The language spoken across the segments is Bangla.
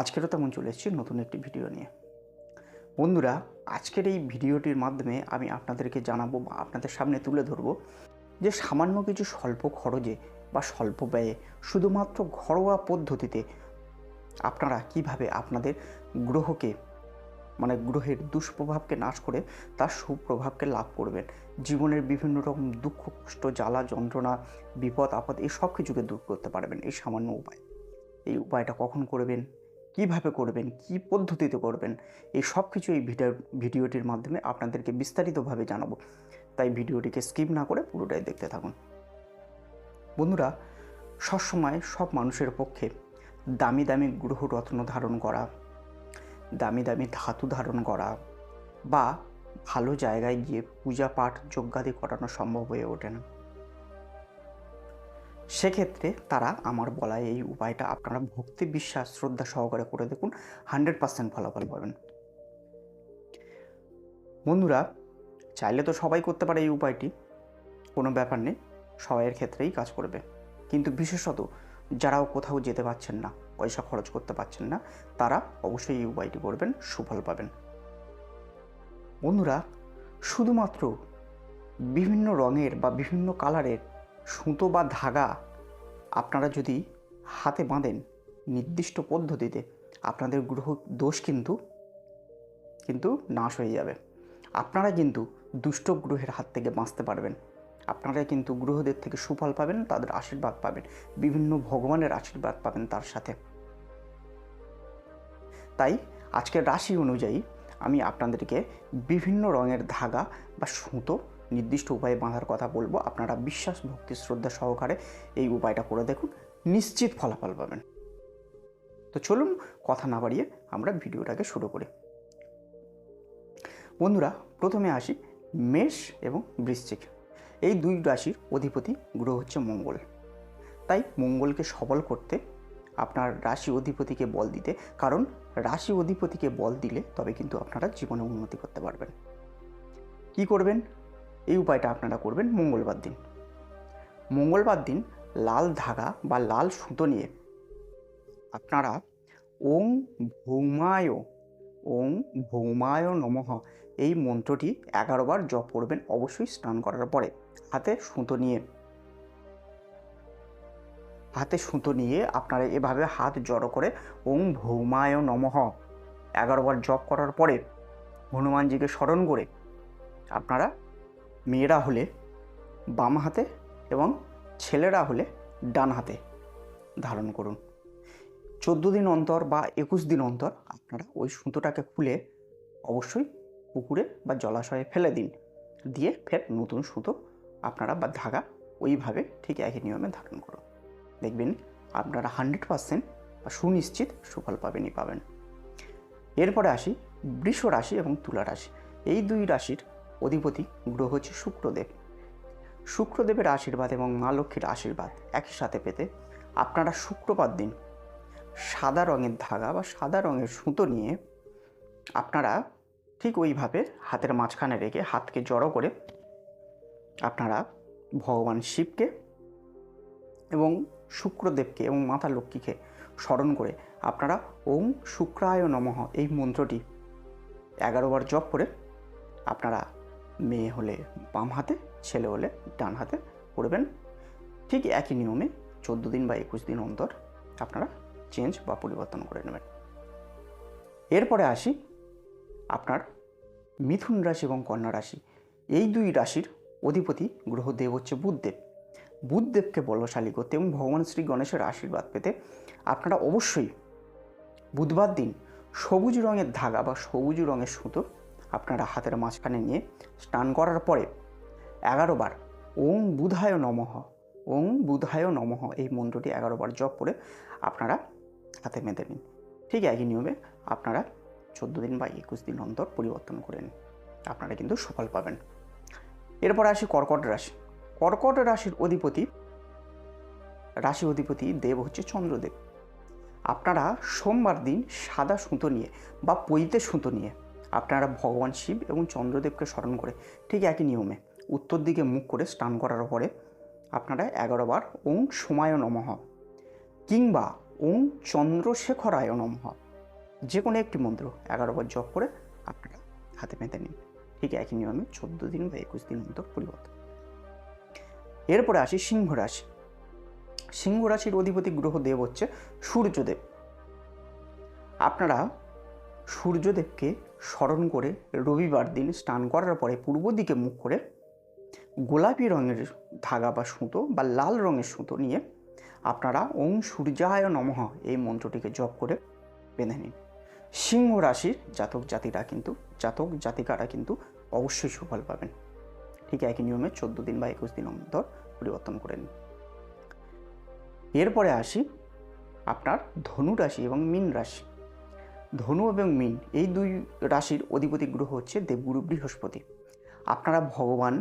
আজকেরও তেমন চলে এসেছি নতুন একটি ভিডিও নিয়ে। বন্ধুরা, আজকের এই ভিডিওটির মাধ্যমে আমি আপনাদেরকে জানাব বা আপনাদের সামনে তুলে ধরবো যে সামান্য কিছু স্বল্প খরচে বা স্বল্প ব্যয়ে শুধুমাত্র ঘরোয়া পদ্ধতিতে আপনারা কীভাবে আপনাদের গ্রহকে মানে গ্রহের দুষ্প্রভাবকে নাশ করে তার সুপ্রভাবকে লাভ করবেন, জীবনের বিভিন্ন রকম দুঃখ, কষ্ট, জ্বালা, যন্ত্রণা, বিপদ, আপদ, এই সব কিছুকে দূর করতে পারবেন এই সামান্য উপায়। এই উপায়টা কখন করবেন? কীভাবে করবেন, কি পদ্ধতিতে করবেন, এই সব কিছু এই ভিডিও, ভিডিওটির মাধ্যমে আপনাদেরকে বিস্তারিতভাবে জানাব। তাই ভিডিওটিকে স্কিপ না করে পুরোটাই দেখতে থাকুন। বন্ধুরা, সবসময় সব মানুষের পক্ষে দামি দামি গ্রহ রত্ন ধারণ করা, দামি দামি ধাতু ধারণ করা বা ভালো জায়গায় গিয়ে পূজা পাঠ যজ্ঞাদি করানো সম্ভব হয়ে ওঠে না। সেক্ষেত্রে তারা আমার বলা এই উপায়টা আপনারা ভক্তি বিশ্বাস, শ্রদ্ধা সহকারে করে দেখুন, হান্ড্রেড পার্সেন্ট ফলাফল পাবেন। বন্ধুরা, চাইলে তো সবাই করতে পারে এই উপায়টি, কোনো ব্যাপার নেই, সবাইয়ের ক্ষেত্রেই কাজ করবে। কিন্তু বিশেষত যারাও কোথাও যেতে পারছেন না, পয়সা খরচ করতে পারছেন না, তারা অবশ্যই এই উপায়টি করবেন, সুফল পাবেন। বন্ধুরা, শুধুমাত্র বিভিন্ন রঙের বা বিভিন্ন কালারের সুতো বা ধাগা আপনারা যদি হাতে বাঁধেন নির্দিষ্ট পদ্ধতিতে, আপনাদের গ্রহ দোষ কিন্তু কিন্তু নাশ হয়ে যাবে। আপনারা কিন্তু দুষ্ট গ্রহের হাত থেকে বাঁচতে পারবেন। আপনারা কিন্তু গ্রহদের থেকে সুফল পাবেন, তাদের আশীর্বাদ পাবেন, বিভিন্ন ভগবানের আশীর্বাদ পাবেন তার সাথে। তাই আজকের রাশি অনুযায়ী আমি আপনাদেরকে বিভিন্ন রঙের ধাগা বা সুতো নির্দিষ্ট উপায়ে বাঁধার কথা বলব। আপনারা বিশ্বাস, ভক্তি, শ্রদ্ধা সহকারে এই উপায়টা করে দেখুন। নিশ্চিত ফলাফল পাবেন। তো চলুন কথা না বাড়িয়ে আমরা ভিডিওটাকে শুরু করি। বন্ধুরা, প্রথমে আসি মেষ এবং বৃশ্চিক। এই দুই রাশির অধিপতি গ্রহ হচ্ছে মঙ্গল। তাই মঙ্গলকে সবল করতে আপনার রাশি অধিপতিকে বল দিতে, কারণ রাশি অধিপতিকে বল দিলে তবে কিন্তু আপনারা জীবনে উন্নতি করতে পারবেন। কি করবেন? এই উপায়টা আপনারা করবেন মঙ্গলবার দিন। মঙ্গলবার দিন লাল ধাগা বা লাল সুতো নিয়ে আপনারা ওং ভৌমায় ওং ভৌমায় নমঃ এই মন্ত্রটি এগারো বার জপ করবেন, অবশ্যই স্নান করার পরে হাতে সুতো নিয়ে। হাতে সুতো নিয়ে আপনারা এভাবে হাত জড়ো করে ওং ভৌমায় নমঃ এগারো বার জপ করার পরে হনুমানজিকে স্মরণ করে আপনারা মেয়েরা হলে বাম হাতে এবং ছেলেরা হলে ডান হাতে ধারণ করুন। চোদ্দ দিন অন্তর বা একুশ দিন অন্তর আপনারা ওই সুতোটাকে খুলে অবশ্যই পুকুরে বা জলাশয়ে ফেলে দিন। দিয়ে ফের নতুন সুতো আপনারা বা ধাগা ওইভাবে ঠিক একই নিয়মে ধারণ করুন। দেখবেন আপনারা হান্ড্রেড পারসেন্ট বা সুনিশ্চিত সুফল পাবেনই পাবেন। এরপরে আসি বৃষ রাশি এবং তুলা রাশি। এই দুই রাশির অধিপতি গ্রহ হচ্ছে শুক্রদেব। শুক্রদেবের আশীর্বাদ এবং মা লক্ষ্মীর আশীর্বাদ একই সাথে পেতে আপনারা শুক্রবার দিন সাদা রঙের ধাগা বা সাদা রঙের সুতো নিয়ে আপনারা ঠিক ওইভাবে হাতের মাঝখানে রেখে হাতকে জড়ো করে আপনারা ভগবান শিবকে এবং শুক্রদেবকে এবং মাতা লক্ষ্মীকে স্মরণ করে আপনারা ওম শুক্রায় নমঃ এই মন্ত্রটি এগারোবার জপ করে আপনারা মেয়ে হলে বাম হাতে, ছেলে হলে ডান হাতে করবেন ঠিক একই নিয়মে চোদ্দ দিন বা একুশ দিন অন্তর আপনারা চেঞ্জ বা পরিবর্তন করে নেবেন। এরপরে আসি আপনার মিথুন রাশি এবং কন্যা রাশি। এই দুই রাশির অধিপতি গ্রহদেব হচ্ছে বুধদেব। বুধদেবকে বলবশালী করতে এবং ভগবান শ্রী গণেশের আশীর্বাদ পেতে আপনারা অবশ্যই বুধবার দিন সবুজ রঙের ধাগা বা সবুজ রঙের সুতো আপনারা হাতের মাঝখানে নিয়ে স্নান করার পরে এগারো বার ওং বুধায় নমঃ, ওং বুধায় নমঃ এই মন্ত্রটি এগারো বার জপ করে আপনারা হাতে মেঁধে নিন। ঠিক একই নিয়মে আপনারা চোদ্দ দিন বা একুশ দিন অন্তর পরিবর্তন করে নিন। আপনারা কিন্তু সফল পাবেন। এরপর আসি কর্কট রাশি। কর্কট রাশির অধিপতি, রাশি অধিপতি দেব হচ্ছে চন্দ্রদেব। আপনারা সোমবার দিন সাদা সুতো নিয়ে বা পৈতে সুতো নিয়ে আপনারা ভগবান শিব এবং চন্দ্রদেবকে স্মরণ করে ঠিক একই নিয়মে উত্তর দিকে মুখ করে স্নান করার পরে আপনারা এগারো বার ওং সোমায় নমঃ। কিংবা ওং চন্দ্রশেখরায় নমঃ। যে কোনো একটি মন্ত্র এগারো বার জপ করে আপনারা হাতে পেতে নিন। ঠিক একই নিয়মে চোদ্দ দিন বা একুশ দিন অন্তর পরিবর্তন। এরপরে আসি সিংহ রাশি। সিংহ রাশির অধিপতি গ্রহ দেব হচ্ছে সূর্যদেব। আপনারা সূর্যদেবকে স্মরণ করে রবিবার দিন স্নান করার পরে পূর্ব দিকে মুখ করে গোলাপি রঙের ধাগা বা সুতো বা লাল রঙের সুতো নিয়ে আপনারা ওং সূর্যায় নমঃ এই মন্ত্রটিকে জপ করে বেঁধে নিন। সিংহ রাশির জাতক জাতিরা কিন্তু, জাতক জাতিকারা কিন্তু অবশ্যই সুফল পাবেন। ঠিক একই নিয়মে চোদ্দ দিন বা একুশ দিন অন্তর পরিবর্তন করে নিন। এরপরে আসি আপনার ধনু রাশি এবং মীন রাশি। ধনু এবং মীন, এই দুই রাশির অধিপতি গ্রহ হচ্ছে দেবগুরু বৃহস্পতি। আপনারা ভগবান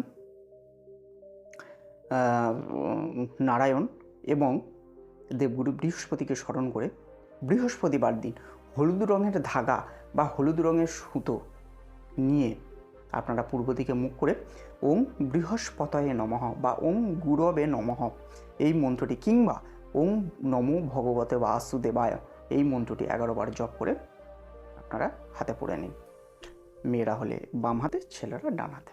নারায়ণ এবং দেবগুরু বৃহস্পতিকে স্মরণ করে বৃহস্পতিবার দিন হলুদ রঙের ধাগা বা হলুদ রঙের সুতো নিয়ে আপনারা পূর্ব দিকে মুখ করে ওং বৃহস্পতয়ে নমঃ বা ওং গুরবে নমঃ এই মন্ত্রটি কিংবা ওং নমো ভগবতে বাসুদেবায় এই মন্ত্রটি এগারো বার জপ করে আপনারা হাতে পড়ে নিন। মেয়েরা হলে বাম হাতে, ছেলেরা ডান হাতে।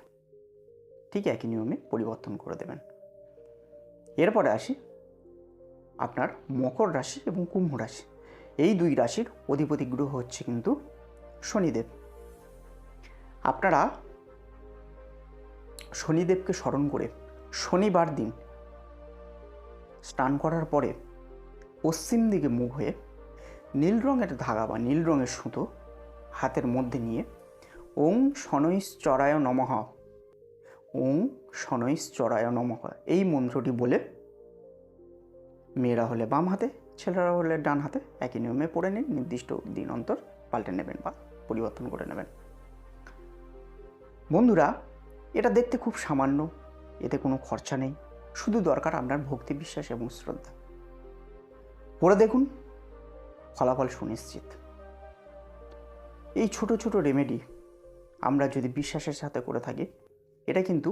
ঠিক একই নিয়মে পরিবর্তন করে দেবেন। এরপরে আসি আপনার মকর রাশি এবং কুম্ভ রাশি। এই দুই রাশির অধিপতি গ্রহ হচ্ছে কিন্তু শনিদেব। আপনারা শনিদেবকে স্মরণ করে শনিবার দিন স্নান করার পরে পশ্চিম দিকে মুখ হয়ে নীল রঙের ধাগা বা নীল রঙের সুতো হাতের মধ্যে নিয়ে, ওং শনৈশ্চরায় নমঃ। ওং শনৈশ্চরায় নমঃ। এই মন্ত্রটি বলে মেয়েরা হলে বাম হাতে, ছেলেরা হলে ডান হাতে, একই নিয়মে পড়ে নিন, নির্দিষ্ট দিন অন্তর পাল্টে নেবেন বা পরিবর্তন করে নেবেন। বন্ধুরা, এটা দেখতে খুব সামান্য, এতে কোনো খরচা নেই, শুধু দরকার আপনার ভক্তি বিশ্বাস এবং শ্রদ্ধা। পড়ে দেখুন, ফলাফল সুনিশ্চিত। এই ছোট ছোট রেমেডি আমরা যদি বিশ্বাসের সাথে করে থাকি, এটা কিন্তু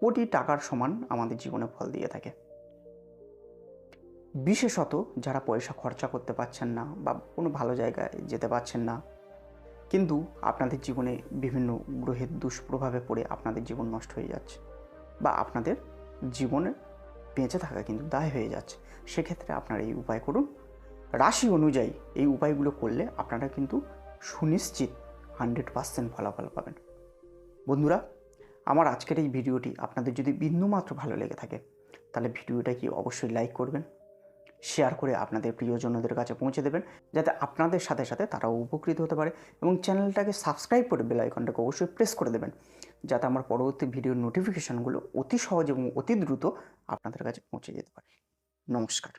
কোটি টাকার সমান আমাদের জীবনে ফল দিয়ে থাকে। বিশেষত যারা পয়সা খরচা করতে পারছেন না বা কোনো ভালো জায়গায় যেতে পারছেন না, কিন্তু আপনাদের জীবনে বিভিন্ন গ্রহের দুষ্প্রভাবে পড়ে আপনাদের জীবন নষ্ট হয়ে যাচ্ছে বা আপনাদের জীবনে বেঁচে থাকা কিন্তু দায় হয়ে যাচ্ছে। সেক্ষেত্রে আপনারা এই উপায় করুন। রাশি অনুযায়ী এই উপায়গুলো করলে আপনারা কিন্তু সুনিশ্চিত হান্ড্রেড পার্সেন্ট ফলাফল পাবেন। বন্ধুরা, আমার আজকের এই ভিডিওটি আপনাদের যদি বিন্দুমাত্র ভালো লেগে থাকে, তাহলে ভিডিওটা কি অবশ্যই লাইক করবেন, শেয়ার করে আপনাদের প্রিয়জনদের কাছে পৌঁছে দেবেন, যাতে আপনাদের সাথে সাথে তারাও উপকৃত হতে পারে এবং চ্যানেলটাকে সাবস্ক্রাইব করে বেল আইকনটাকে অবশ্যই প্রেস করে দেবেন, যাতে আমার পরবর্তী ভিডিওর নোটিফিকেশানগুলো অতি সহজ এবং অতি দ্রুত আপনাদের কাছে পৌঁছে যেতে পারে। নমস্কার।